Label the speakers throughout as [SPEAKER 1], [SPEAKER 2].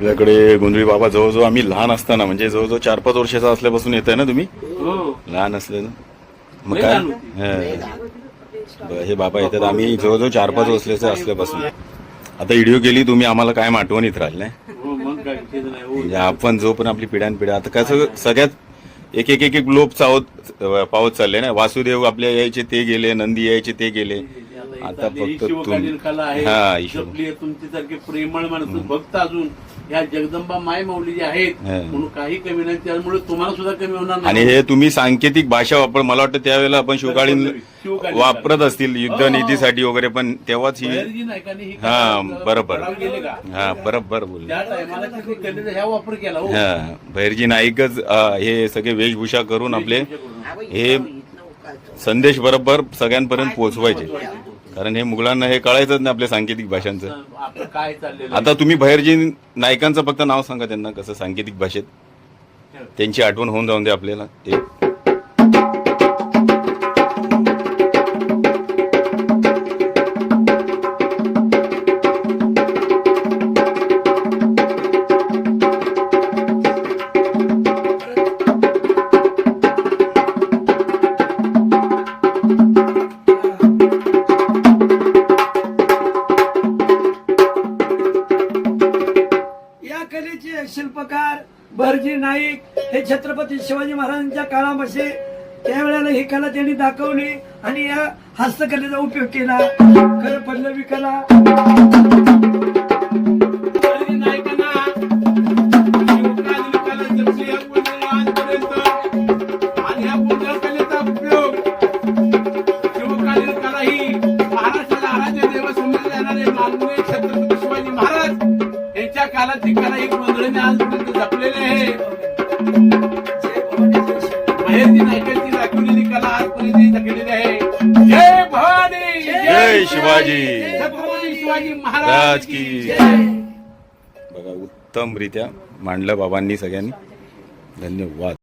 [SPEAKER 1] आपल्याकडे गोंधळी बाबा जवळजवळ आम्ही लहान असताना म्हणजे जवळजवळ चार पाच वर्षाचा असल्यापासून येत आहे ना तुम्ही?
[SPEAKER 2] हो.
[SPEAKER 1] लहान असलेलं मग काय. हं. बाबा येतात. आम्ही जवळजवळ चार पाच वर्षाचे असल्यापासून. आता व्हिडिओ केली तुम्ही आम्हाला काय आठवणीत राहिलं नाही
[SPEAKER 2] हो नाही हो.
[SPEAKER 1] म्हणजे आपण जो पण आपली पिढ्यानपिढ्या आता कसं सगळ्यात एक एक एक एक लोप चावत पावत चालले ना? वासुदेव आपल्या यायचे ते गेले नंदी यायचे ते गेले. आता फक्त
[SPEAKER 2] शिवकालीन कला
[SPEAKER 1] तुम हा
[SPEAKER 2] आहे.
[SPEAKER 1] ईश्वर
[SPEAKER 2] जपली आहे तुमची सारखे प्रेमळ माणसं भक्त अजून ह्या जगदंबा माय माऊली जे आहेत
[SPEAKER 1] हं.
[SPEAKER 2] म्हणून काही कमी नाही त्यामुळे तुम्हाला सुद्धा कमी होणार
[SPEAKER 1] आणि हे तुम्ही सांकेतिक भाषा वापर मला वाटतं त्यावेळेला आपण शिवकालीन वापरत असतील युद्ध. नीतीसाठी वगैरे पण तेव्हाच ही
[SPEAKER 2] ही
[SPEAKER 1] बरोबर. हा बरोबर बोल
[SPEAKER 2] ह्या वापर केला हो.
[SPEAKER 1] भैरजी नाईकच हे सगळे वेशभूषा करून आपले हे संदेश बरोबर सगळ्यांपर्यंत पोहोचवायचे. कारण हे मुघलांना हे कळायचंच नाही आपल्या सांकेतिक भाषांचं.
[SPEAKER 2] आपलं काय चाललेलं
[SPEAKER 1] आता तुम्ही भैरजी नायकांचं फक्त नाव सांगा त्यांना कसं सांकेतिक भाषेत? त्यांची आठवण होऊन जाऊन दे आपल्याला. ते
[SPEAKER 3] भरजी नाईक हे छत्रपती शिवाजी महाराजांच्या काळामध्ये त्यावेळेला ही कला त्यांनी दाखवली आणि या हस्तकलेचा उपयोग केला. खरं पल्लवी कला
[SPEAKER 2] बहिर्जी शिवाजी। छत्रपती शिवाजी
[SPEAKER 1] राज
[SPEAKER 2] महाराज
[SPEAKER 1] की. बघा उत्तमरित्या मांडलं बाबांनी सगळ्यांनी. धन्यवाद.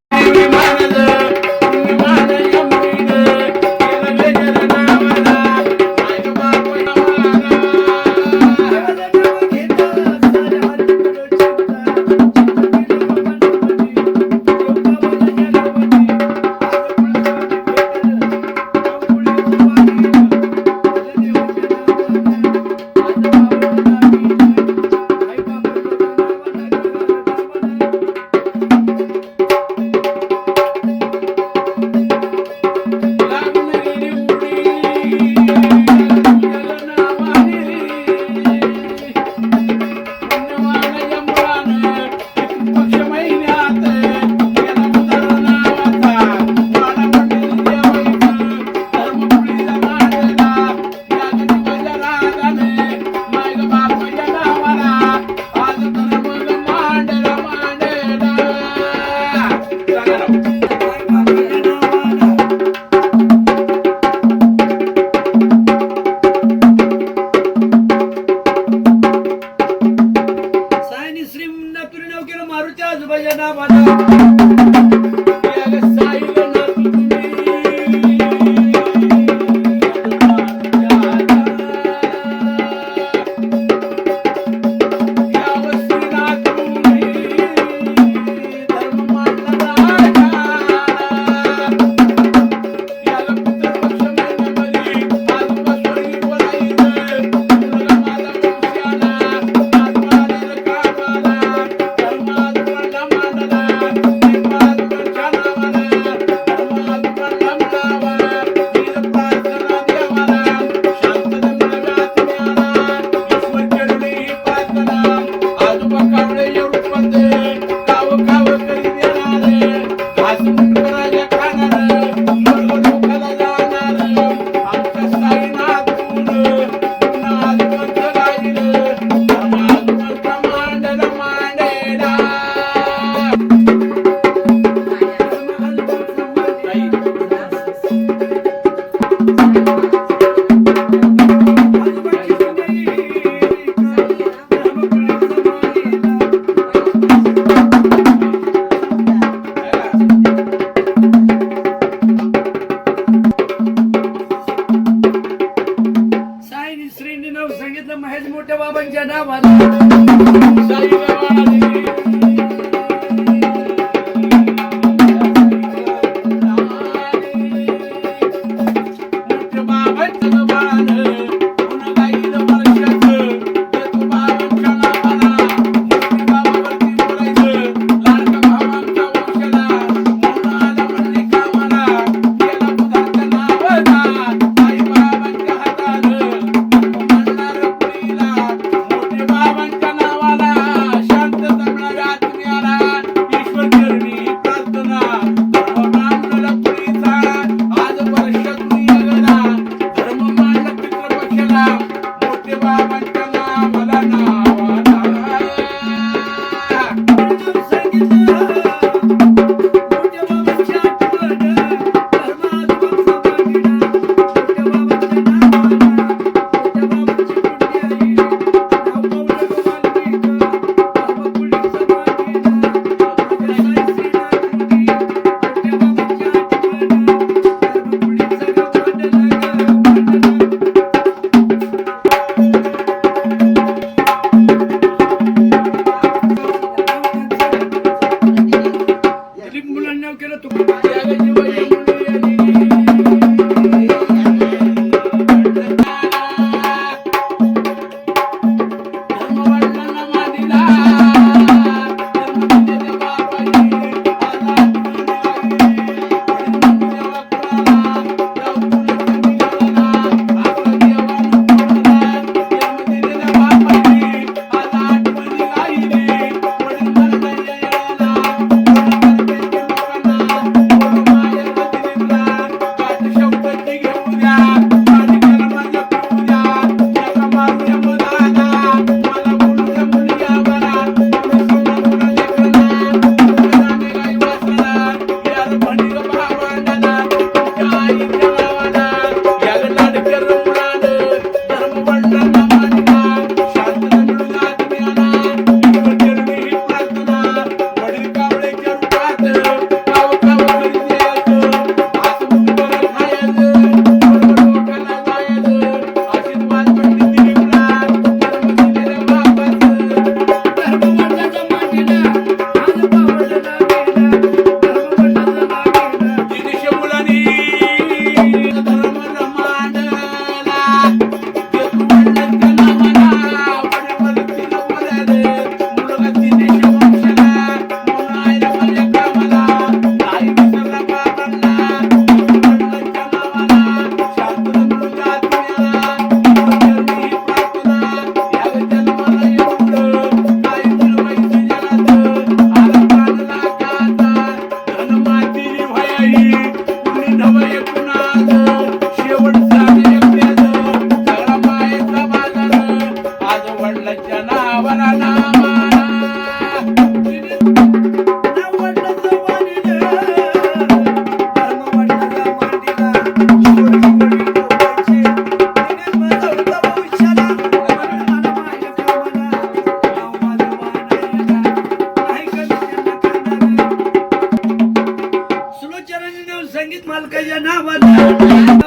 [SPEAKER 2] Goodbye.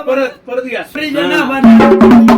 [SPEAKER 3] परत परत घ्या
[SPEAKER 1] प्रिय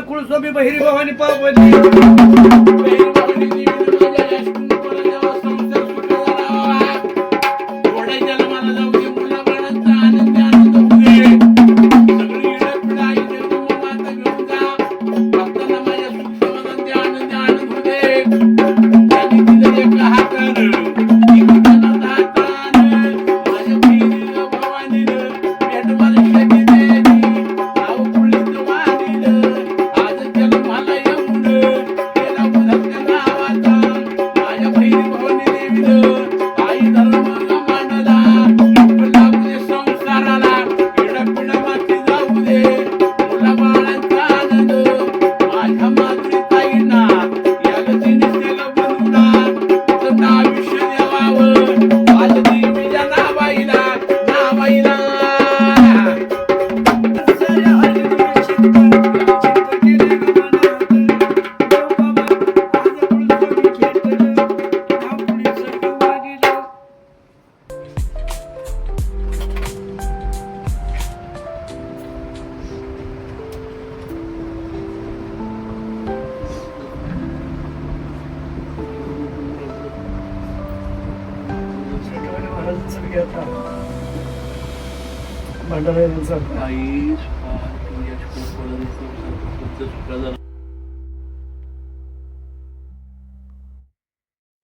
[SPEAKER 1] भक्तांनी सांगितलं बहिरी भवानी पावली
[SPEAKER 3] Aí,
[SPEAKER 1] tipo, a gente colocou na assim surpresa